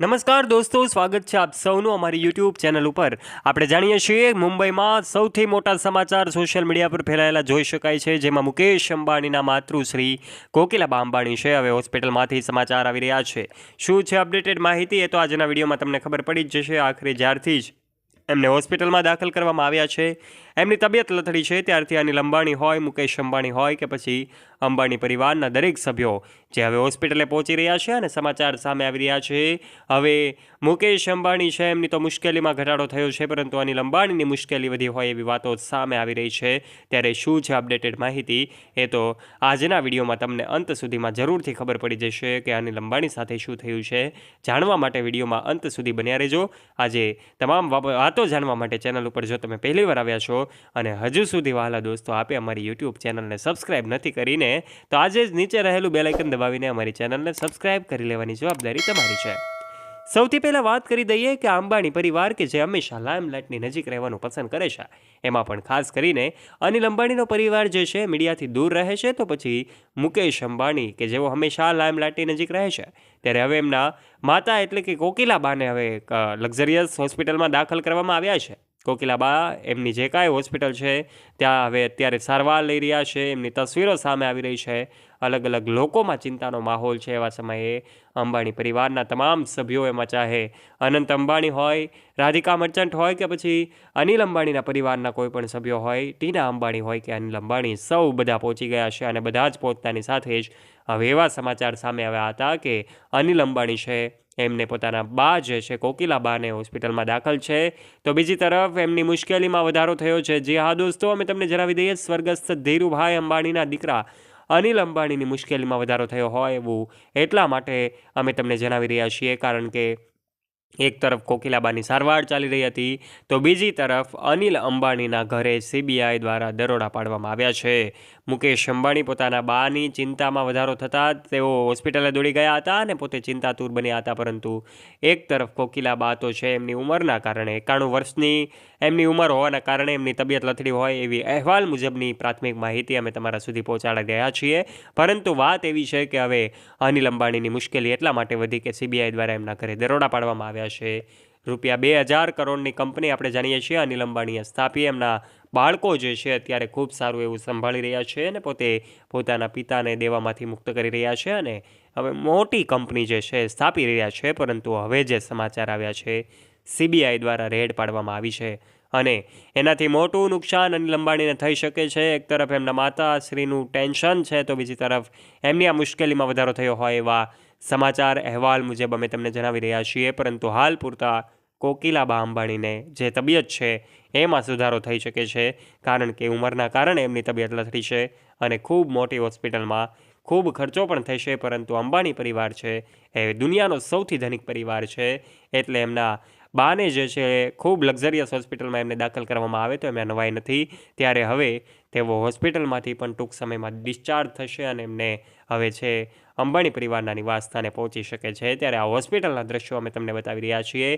નમસ્કાર દોસ્તો, સ્વાગત છે આપ સૌનું અમારી યુટ્યુબ ચેનલ ઉપર. આપણે જાણીએ છીએ, મુંબઈમાં સૌથી મોટા સમાચાર સોશિયલ મીડિયા પર ફેલાયેલા જોઈ શકાય છે, જેમાં મુકેશ અંબાણીના માતૃશ્રી કોકિલાબા અંબાણી છે. હવે હોસ્પિટલમાંથી સમાચાર આવી રહ્યા છે. શું છે અપડેટેડ માહિતી? એ તો આજના વિડીયોમાં તમને ખબર પડી જ જશે. આખરે જ્યારથી જ એમને હોસ્પિટલમાં દાખલ કરવામાં આવ્યા છે. એમની તબિયત લથડી છે, ત્યારથી અનિલ અંબાણી હોય, મુકેશ અંબાણી હોય કે પછી અંબાણી પરિવારના દરેક સભ્યો જે હવે હોસ્પિટલે પહોંચી રહ્યા છે અને સમાચાર સામે આવી રહ્યા છે. હવે મુકેશ અંબાણી છે, એમની તો મુશ્કેલીમાં ઘટાડો થયો છે, પરંતુ અનિલ અંબાણીની મુશ્કેલી વધી હોય એવી વાતો સામે આવી રહી છે. ત્યારે શું છે અપડેટેડ માહિતી? એ તો આજના વિડીયોમાં તમને અંત સુધીમાં જરૂરથી ખબર પડી જશે કે અનિલ અંબાણી સાથે શું થયું છે. જાણવા માટે વિડીયોમાં અંત સુધી બન્યા રહેજો. આજે તમામ વાતો જાણવા માટે ચેનલ ઉપર જો તમે પહેલીવાર આવ્યા છો અને હજુ સુધી વહાલા દોસ્તો, આપે અમારી યુટ્યુબ ચેનલને સબસ્ક્રાઇબ નથી કરીને, તો આજે જ નીચે રહેલું બેલાઇકન દબાવીને અમારી ચેનલને સબસ્ક્રાઇબ કરી લેવાની જવાબદારી તમારી છે. સૌથી પહેલાં વાત કરી દઈએ કે અંબાણી પરિવાર કે જે હંમેશા લાઇમલાઇટની નજીક રહેવાનું પસંદ કરે છે. એમાં પણ ખાસ કરીને અનિલ અંબાણીનો પરિવાર જે છે, મીડિયાથી દૂર રહે છે, તો પછી મુકેશ અંબાણી કે જેઓ હંમેશા લાઇમલાઇટની નજીક રહે છે. ત્યારે હવે એમના માતા એટલે કે કોકિલાબાને હવે લક્ઝરિયસ હોસ્પિટલમાં દાખલ કરવામાં આવ્યા છે. કોકિલાબા, એમની જે કાંઈ હોસ્પિટલ છે, ત્યાં હવે અત્યારે સારવાર લઈ રહ્યા છે, એમની તસવીરો સામે આવી રહી છે. અલગ અલગ લોકોમાં ચિંતાનો માહોલ છે એવા સમયે. અંબાણી પરિવારના તમામ સભ્યો એમાં ચાહે. અનંત અંબાણી હોય, રાધિકા મર્ચન્ટ હોય કે પછી અનિલ અંબાણીના પરિવારના કોઈ પણ સભ્યો હોય, ટીના અંબાણી હોય કે અનિલ અંબાણી, સૌ બધા પહોંચી ગયા છે અને બધા જ પોતાની સાથે જ હવે એવા સમાચાર સામે આવ્યા હતા કે અનિલ અંબાણી છે. એમને પોતાના બા જે છે કોકિલાબાને હોસ્પિટલમાં દાખલ છે. તો બીજી તરફ એમની મુશ્કેલીમાં વધારો થયો છે. જે હા દોસ્તો, અમે તમને જણાવી દઈએ, સ્વર્ગસ્થ ધીરુભાઈ અંબાણીના દીકરા અનિલ અંબાણીની મુશ્કેલીમાં વધારો થયો હોય એવું એટલા માટે અમે તમને જણાવી રહ્યા છીએ. કારણ કે એક તરફ કોકિલાબાની સારવાર ચાલી રહી હતી, તો બીજી તરફ અનિલ અંબાણીના ઘરે સીબીઆઈ દ્વારા દરોડા પાડવામાં આવ્યા છે. મુકેશ અંબાણી પોતાના બાની ચિંતામાં વધારો થતાં તેઓ હોસ્પિટલે દોડી ગયા હતા અને પોતે ચિંતાતુર બન્યા હતા, પરંતુ એક તરફ કોકિલાબા તો છે એમની ઉંમરના કારણે એકાણું વર્ષની, એમની ઉંમર હોવાના કારણે એમની તબિયત લથડી હોય એવી અહેવાલ મુજબની પ્રાથમિક માહિતી અમે તમારા સુધી પહોંચાડી રહ્યા છીએ. પરંતુ વાત એવી છે કે હવે અનિલ અંબાણીની મુશ્કેલી એટલા માટે વધી કે સીબીઆઈ દ્વારા એમના ઘરે દરોડા પાડવામાં આવ્યા છે. રૂપિયા બે હજાર કરોડની કંપની આપણે જાણીએ છીએ. અનિલ અંબાણીએ સ્થાપી. એમના બાળકો જે છે અત્યારે ખૂબ સારું એવું સંભાળી રહ્યા છે અને પોતે પોતાના પિતાને દેવામાંથી મુક્ત કરી રહ્યા છે અને હવે મોટી કંપની જે છે સ્થાપી રહ્યા છે. પરંતુ હવે જે સમાચાર આવ્યા છે, સીબીઆઈ દ્વારા રેડ પાડવામાં આવી છે અને એનાથી મોટું નુકસાન અનિલ અંબાણીને થઈ શકે છે. એક તરફ એમના માતાશ્રીનું ટેન્શન છે તો બીજી તરફ એમની આ મુશ્કેલીમાં વધારો થયો હોય એવા સમાચાર અહેવાલ મુજબ અમે તમને જણાવી રહ્યા છીએ, પરંતુ હાલ પૂરતા કોકિલાબા અંબાણીને જે તબિયત છે, એમાં સુધારો થઈ શકે છે, કારણ કે ઉંમરના કારણે એમની તબિયત લથડી છે અને ખૂબ મોટી હોસ્પિટલમાં ખૂબ ખર્ચો પણ થશે, પરંતુ અંબાણી પરિવાર છે, એ દુનિયાનો સૌથી ધનિક પરિવાર છે, એટલે એમના બાને જે છે ખૂબ લક્ઝરિયસ હોસ્પિટલમાં એમને દાખલ કરવામાં આવે તો એમાં નવાઈ નથી. ત્યારે હવે તેઓ હોસ્પિટલમાંથી પણ ટૂંક સમયમાં ડિસ્ચાર્જ થશે અને એમને હવે છે અંબાણી પરિવારના નિવાસસ્થાને પહોંચી શકે છે. ત્યારે આ હોસ્પિટલના દ્રશ્યો અમે તમને બતાવી રહ્યા છીએ,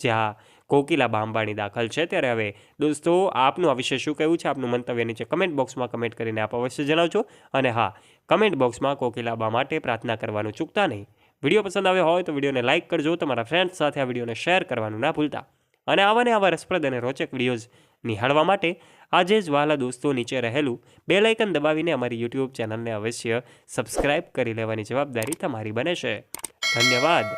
જ્યાં કોકિલાબા અંબાણી દાખલ છે. ત્યારે હવે દોસ્તો, આપનું આ વિશે શું કહેવું છે? આપનું મંતવ્ય નીચે કમેન્ટ બોક્સમાં કમેન્ટ કરીને આપ અવશ્ય જણાવજો. અને હા, કમેન્ટ બોક્સમાં કોકિલાબા માટે પ્રાર્થના કરવાનું ચૂકતા નહીં. વીડિયો પસંદ આવ્યો હોય તો વિડીયોને લાઇક કરજો, તમારા ફ્રેન્ડ્સ સાથે આ વિડીયોને શેર કરવાનું ના ભૂલતા. અને આવાને આવા રસપ્રદ અને રોચક વિડીયોઝ નિહાળવા માટે આજે જ વાલા દોસ્તો નીચે રહેલું બે લાઇકન દબાવીને અમારી યુટ્યુબ ચેનલને અવશ્ય સબસ્ક્રાઇબ કરી લેવાની જવાબદારી તમારી બને છે. ધન્યવાદ.